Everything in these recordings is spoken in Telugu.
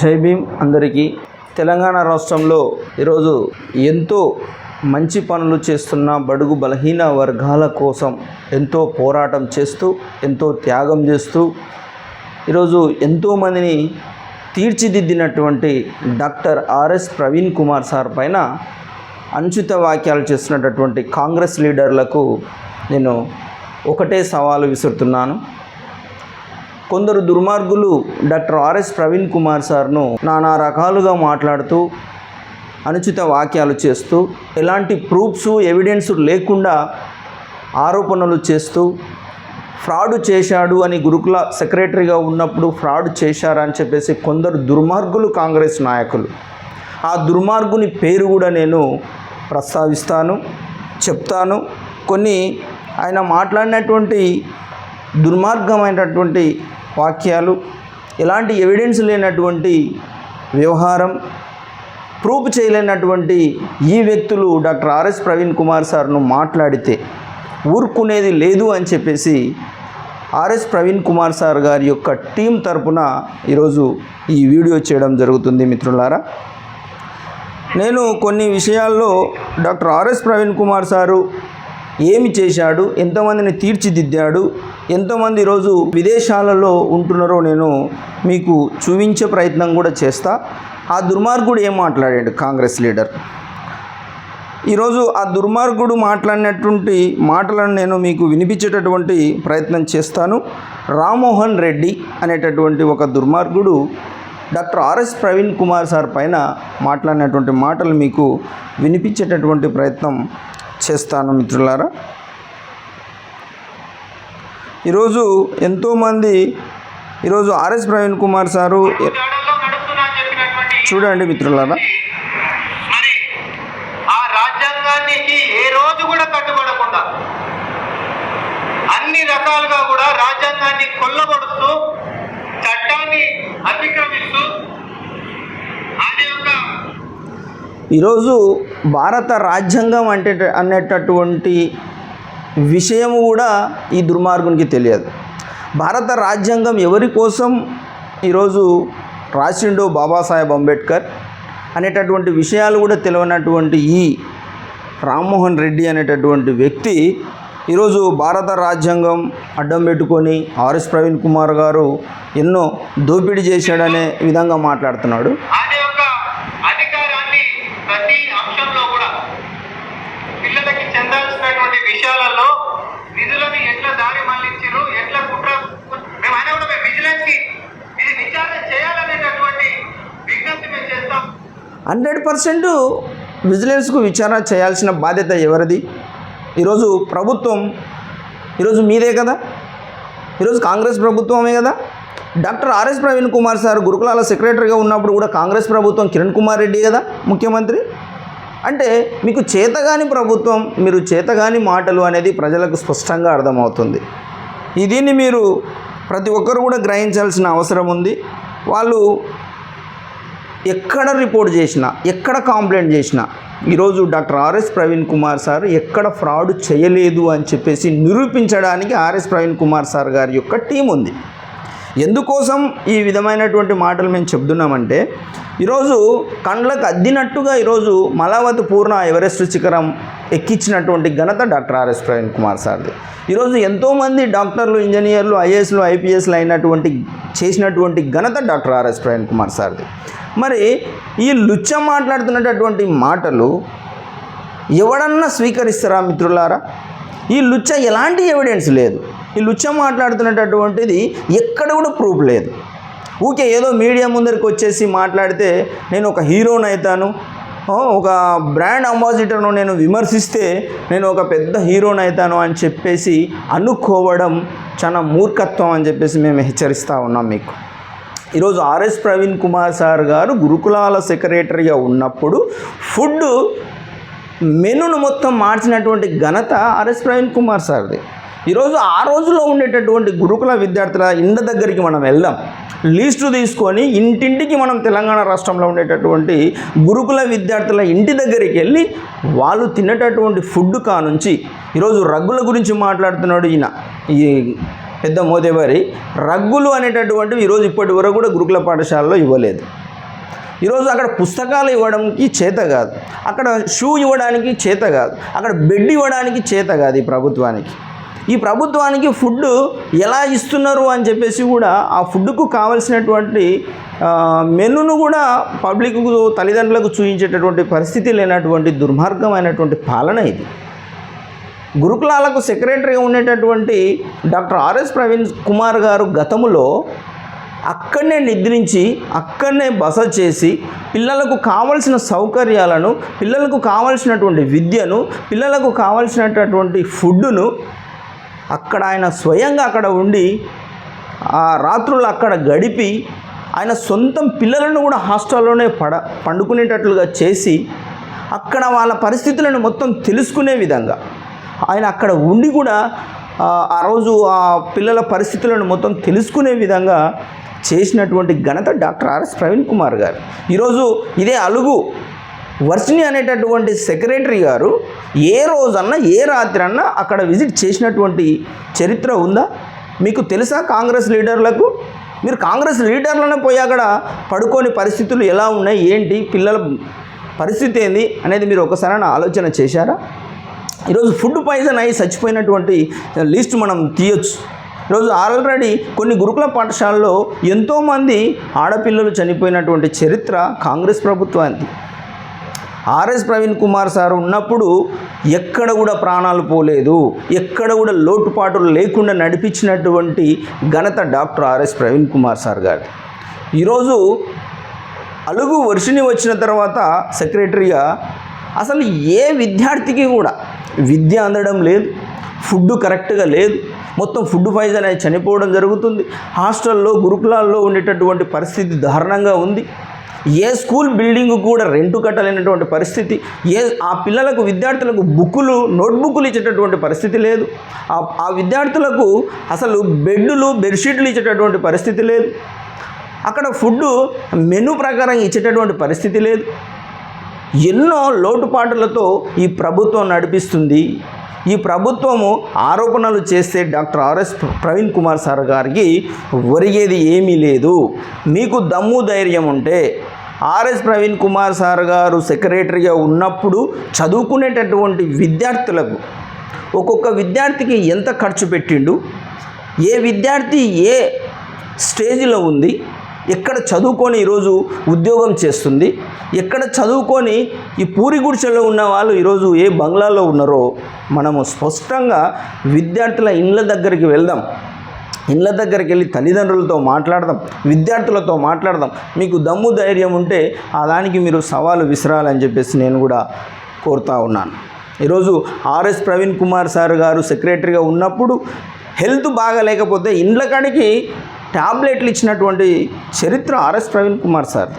జై భీమ్ అందరికీ. తెలంగాణ రాష్ట్రంలో ఈరోజు ఎంతో మంచి పనులు చేస్తున్న బడుగు బలహీన వర్గాల కోసం ఎంతో పోరాటం చేస్తూ ఎంతో త్యాగం చేస్తూ ఈరోజు ఎంతోమందిని తీర్చిదిద్దినటువంటి doctor RS Praveen Kumar sir పైన అనుచిత వాక్యాలు చేస్తున్నటువంటి కాంగ్రెస్ లీడర్లకు నేను ఒకటే సవాలు విసురుతున్నాను. కొందరు దుర్మార్గులు డాక్టర్ ఆర్ఎస్ ప్రవీణ్ కుమార్ సార్ను నానా రకాలుగా మాట్లాడుతూ అనుచిత వాక్యాలు చేస్తూ ఎలాంటి ప్రూఫ్స్ ఎవిడెన్స్ లేకుండా ఆరోపణలు చేస్తూ ఫ్రాడ్ చేశాడు అని గురుకుల సెక్రటరీగా ఉన్నప్పుడు ఫ్రాడ్ చేశారని చెప్పేసి కొందరు దుర్మార్గులు కాంగ్రెస్ నాయకులు. ఆ దుర్మార్గుని పేరు కూడా నేను ప్రస్తావిస్తాను చెప్తాను. కొన్ని ఆయన మాట్లాడినటువంటి దుర్మార్గమైనటువంటి వాక్యాలు ఎలాంటి ఎవిడెన్స్ లేనటువంటి వ్యవహారం ప్రూఫ్ చేయలేనటువంటి ఈ వ్యక్తులు డాక్టర్ ఆర్ఎస్ ప్రవీణ్ కుమార్ సార్ను మాట్లాడితే ఊరుకునేది లేదు అని చెప్పేసి ఆర్ఎస్ ప్రవీణ్ కుమార్ సార్ గారి యొక్క టీం తరపున ఈరోజు ఈ వీడియో చేయడం జరుగుతుంది మిత్రులారా. నేను కొన్ని విషయాల్లో doctor RS Praveen Kumar sir ఏమి చేశాడు ఎంతమందిని తీర్చిదిద్దాడు ఎంతమంది ఈరోజు విదేశాలలో ఉంటున్నారో నేను మీకు చూపించే ప్రయత్నం కూడా చేస్తా. ఆ దుర్మార్గుడు ఏం మాట్లాడాడు కాంగ్రెస్ లీడర్? ఈరోజు ఆ దుర్మార్గుడు మాట్లాడినటువంటి మాటలను నేను మీకు వినిపించేటటువంటి ప్రయత్నం చేస్తాను. రామ్మోహన్ రెడ్డి అనేటటువంటి ఒక దుర్మార్గుడు doctor RS Praveen Kumar sir పైన మాట్లాడినటువంటి మాటలు మీకు వినిపించేటటువంటి ప్రయత్నం చేస్తాను మిత్రులారా. ఈరోజు ఎంతోమంది ఈరోజు ఆర్ఎస్ ప్రవీణ్ కుమార్ సారు చూడండి మిత్రులారా. అన్ని రకాలుగా కూడా రాజ్యాంగాన్ని కొల్లగొడుతూ చట్టాన్ని అతిక్రమిస్తూ ఈరోజు భారత రాజ్యాంగం అంటే అనేటటువంటి విషయము కూడా ఈ దుర్మార్గునికి తెలియదు. భారత రాజ్యాంగం ఎవరి కోసం ఈరోజు రాసిండో బాబాసాహెబ్ అంబేద్కర్ అనేటటువంటి విషయాలు కూడా తెలియనటువంటి ఈ రామ్మోహన్ రెడ్డి అనేటటువంటి వ్యక్తి ఈరోజు భారత రాజ్యాంగం అడ్డం పెట్టుకొని ఆర్ఎస్ ప్రవీణ్ కుమార్ గారు ఎన్నో దోపిడీ చేశాడనే విధంగా మాట్లాడుతున్నాడు ఆయన యొక్క అధికారాన్ని ప్రతి అంశంలో కూడా పిల్లలకి చెందాల్సినటువంటి విషయాలలో నిధులను ఎట్లా దారి మళ్ళించారు ఎట్లా కుట్ర మేము ఆయన కూడా మేము విజిలెన్స్కి ఇది విచారణ చేయాలనేటటువంటి విజ్ఞప్తి మేము చేస్తాం. హండ్రెడ్ పర్సెంట్ విజిలెన్స్కు విచారణ చేయాల్సిన బాధ్యత ఎవరిది? ఈరోజు ప్రభుత్వం ఈరోజు మీదే కదా? ఈరోజు కాంగ్రెస్ ప్రభుత్వమే కదా? Doctor RS Praveen Kumar sir గురుకులాల సెక్రటరీగా ఉన్నప్పుడు కూడా కాంగ్రెస్ ప్రభుత్వం కిరణ్ కుమార్ రెడ్డి కదా ముఖ్యమంత్రి? అంటే మీకు చేతగాని ప్రభుత్వం మీరు చేతగాని మాటలు అనేది ప్రజలకు స్పష్టంగా అర్థమవుతుంది. దీన్ని మీరు ప్రతి ఒక్కరు కూడా గ్రహించాల్సిన అవసరం ఉంది. వాళ్ళు ఎక్కడ రిపోర్ట్ చేసినా ఎక్కడ కంప్లైంట్ చేసినా ఈరోజు doctor RS Praveen Kumar sir ఎక్కడ ఫ్రాడ్ చేయలేదు అని చెప్పేసి నిరూపించడానికి ఆర్ఎస్ ప్రవీణ్ కుమార్ సార్ గారి యొక్క టీం ఉంది. ఎందుకోసం ఈ విధమైనటువంటి మాటలు మేము చెప్తున్నామంటే ఈరోజు కండ్లకు అద్దినట్టుగా ఈరోజు మలావతి పూర్ణ ఎవరెస్ట్ శిఖరం ఎక్కించినటువంటి ఘనత డాక్టర్ ఆర్ఎస్ ప్రవీణ్ కుమార్ సార్ది. ఈరోజు ఎంతోమంది డాక్టర్లు ఇంజనీర్లు ఐఏఎస్లు ఐపీఎస్లు అయినటువంటి చేసినటువంటి ఘనత డాక్టర్ ఆర్ఎస్ ప్రవీణ్ కుమార్ సార్ది. మరి ఈ లుచ్చ మాట్లాడుతున్నటువంటి మాటలు ఎవడన్నా స్వీకరిస్తారా మిత్రులారా? ఈ లుచ్చ ఎలాంటి ఎవిడెన్స్ లేదు. ఈ లుచ్చ మాట్లాడుతున్నటువంటిది ఎక్కడ కూడా ప్రూఫ్ లేదు. ఊకే ఏదో మీడియా ముందరికి వచ్చేసి మాట్లాడితే నేను ఒక హీరోని అవుతాను ఒక బ్రాండ్ అంబాసిడర్ను నేను విమర్శిస్తే నేను ఒక పెద్ద హీరోని అవుతాను అని చెప్పేసి అనుకోవడం చాలా మూర్ఖత్వం అని చెప్పేసి మేము హెచ్చరిస్తూ ఉన్నాం మీకు. ఈరోజు ఆర్ఎస్ ప్రవీణ్ కుమార్ సార్ గారు గురుకులాల సెక్రటరీగా ఉన్నప్పుడు ఫుడ్ మెనును మొత్తం మార్చినటువంటి ఘనత ఆర్ఎస్ ప్రవీణ్ కుమార్ సార్ది. ఈరోజు ఆ రోజులో ఉండేటటువంటి గురుకుల విద్యార్థుల ఇండ దగ్గరికి మనం వెళ్దాం. లీస్టు తీసుకొని ఇంటింటికి మనం తెలంగాణ రాష్ట్రంలో ఉండేటటువంటి గురుకుల విద్యార్థుల ఇంటి దగ్గరికి వెళ్ళి వాళ్ళు తినేటటువంటి ఫుడ్ కానుంచి ఈరోజు రగ్గుల గురించి మాట్లాడుతున్నాడు ఈయన. ఈ పెద్ద మోదేవారి రగ్గులు అనేటటువంటివి ఈరోజు ఇప్పటి వరకు కూడా గురుకుల పాఠశాలలో ఇవ్వలేదు. ఈరోజు అక్కడ పుస్తకాలు ఇవ్వడానికి చేత కాదు. అక్కడ షూ ఇవ్వడానికి చేత కాదు. అక్కడ బెడ్ ఇవ్వడానికి చేత కాదు ఈ ప్రభుత్వానికి. ఈ ప్రభుత్వానికి ఫుడ్ ఎలా ఇస్తున్నారు అని చెప్పేసి కూడా ఆ ఫుడ్కు కావలసినటువంటి మెనును కూడా పబ్లిక్కు తల్లిదండ్రులకు చూపించేటటువంటి పరిస్థితి లేనటువంటి దుర్మార్గమైనటువంటి పాలన ఇది. గురుకులాలకు సెక్రటరీగా ఉండేటటువంటి డాక్టర్ ఆర్ఎస్ ప్రవీణ్ కుమార్ గారు గతములో అక్కడనే నిద్రించి అక్కడనే బస చేసి పిల్లలకు కావలసిన సౌకర్యాలను పిల్లలకు కావలసినటువంటి విద్యను పిల్లలకు కావలసినటువంటి ఫుడ్డును అక్కడ ఆయన స్వయంగా అక్కడ ఉండి ఆ రాత్రులు అక్కడ గడిపి ఆయన సొంతం పిల్లలను కూడా హాస్టల్లోనే పడ పండుకునేటట్లుగా చేసి అక్కడ వాళ్ళ పరిస్థితులను మొత్తం తెలుసుకునే విధంగా ఆయన అక్కడ ఉండి కూడా ఆ రోజు ఆ పిల్లల పరిస్థితులను మొత్తం తెలుసుకునే విధంగా చేసినటువంటి ఘనత డాక్టర్ ఆర్ఎస్ ప్రవీణ్ కుమార్ గారు. ఈరోజు ఇదే అలుగు వర్షిని అనేటటువంటి సెక్రటరీ గారు ఏ రోజన్నా ఏ రాత్రి అన్నా అక్కడ విజిట్ చేసినటువంటి చరిత్ర ఉందా? మీకు తెలుసా కాంగ్రెస్ లీడర్లకు? మీరు కాంగ్రెస్ లీడర్లను పోయి అక్కడ పడుకోని పరిస్థితులు ఎలా ఉన్నాయి? ఏంటి? పిల్లల పరిస్థితి ఏంది? అనేది మీరు ఒకసారి ఆలోచన చేశారా? ఈరోజు ఫుడ్ పాయిజన్ అయ్యి చచ్చిపోయినటువంటి లిస్ట్ మనం తీయొచ్చు. ఈరోజు ఆల్రెడీ కొన్ని గురుకుల పాఠశాలలో ఎంతోమంది ఆడపిల్లలు చనిపోయినటువంటి చరిత్ర కాంగ్రెస్ ప్రభుత్వానికి ఆర్ఎస్ ప్రవీణ్ కుమార్ సార్ ఉన్నప్పుడు ఎక్కడ కూడా ప్రాణాలు పోలేదు ఎక్కడ కూడా లోటుపాటులు లేకుండా నడిపించినటువంటి ఘనత doctor RS Praveen Kumar sir గారు ఈరోజు అలుగు వర్షిని వచ్చిన తర్వాత సెక్రటరీగా అసలు ఏ విద్యార్థికి కూడా విద్య అందడం లేదు ఫుడ్ కరెక్ట్గా లేదు మొత్తం ఫుడ్ పాయిజన్ అయి చనిపోవడం జరుగుతుంది. హాస్టల్లో గురుకులాల్లో ఉండేటటువంటి పరిస్థితి దారుణంగా ఉంది. ఏ స్కూల్ బిల్డింగ్ కూడా రెంటు కట్టలేనటువంటి పరిస్థితి. ఏ ఆ పిల్లలకు విద్యార్థులకు బుక్కులు నోట్బుక్లు ఇచ్చేటటువంటి పరిస్థితి లేదు. ఆ విద్యార్థులకు అసలు బెడ్లు బెడ్షీట్లు ఇచ్చేటటువంటి పరిస్థితి లేదు. అక్కడ ఫుడ్ మెనూ ప్రకారం ఇచ్చేటటువంటి పరిస్థితి లేదు. ఎన్నో లోటుపాటులతో ఈ ప్రభుత్వం నడిపిస్తుంది. ఈ ప్రభుత్వము ఆరోపణలు చేస్తే doctor RS Praveen Kumar sir గారికి ఒరిగేది ఏమీ లేదు. మీకు దమ్ము ధైర్యం ఉంటే ఆర్ఎస్ ప్రవీణ్ కుమార్ సార్ గారు సెక్రటరీగా ఉన్నప్పుడు చదువుకునేటటువంటి విద్యార్థులకు ఒక్కొక్క విద్యార్థికి ఎంత ఖర్చు పెట్టిండు? ఏ విద్యార్థి ఏ స్టేజ్లో ఉంది? ఎక్కడ చదువుకొని ఈరోజు ఉద్యోగం చేస్తుంది ఎక్కడ చదువుకొని ఈ పూరిగుడిచెలో ఉన్న వాళ్ళు ఈరోజు ఏ బంగ్లాలో ఉన్నారో మనము స్పష్టంగా విద్యార్థుల ఇండ్ల దగ్గరికి వెళ్దాం. ఇండ్ల దగ్గరికి వెళ్ళి తల్లిదండ్రులతో మాట్లాడదాం విద్యార్థులతో మాట్లాడదాం. మీకు దమ్ము ధైర్యం ఉంటే ఆ దానికి మీరు సవాలు విసిరాలని చెప్పేసి నేను కూడా కోరుతా ఉన్నాను. ఈరోజు ఆర్ఎస్ ప్రవీణ్ కుమార్ సార్ గారు సెక్రటరీగా ఉన్నప్పుడు హెల్త్ బాగా లేకపోతే ఇండ్ల కాడికి ట్యాబ్లెట్లు ఇచ్చినటువంటి చరిత్ర ఆర్ఎస్ ప్రవీణ్ కుమార్ సార్.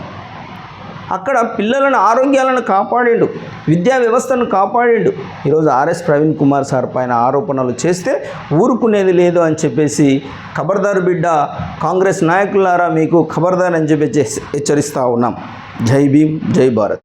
అక్కడ పిల్లలను ఆరోగ్యాలను కాపాడిండు విద్యా వ్యవస్థను కాపాడిండు. ఈరోజు ఆర్ఎస్ ప్రవీణ్ కుమార్ సార్ పైన ఆరోపణలు చేస్తే ఊరుకునేది లేదు అని చెప్పేసి ఖబర్దారు బిడ్డ కాంగ్రెస్ నాయకులారా మీకు ఖబర్దార్ అని చెప్పేసి హెచ్చరిస్తూ ఉన్నాం. జై భీమ్ జై భారత్.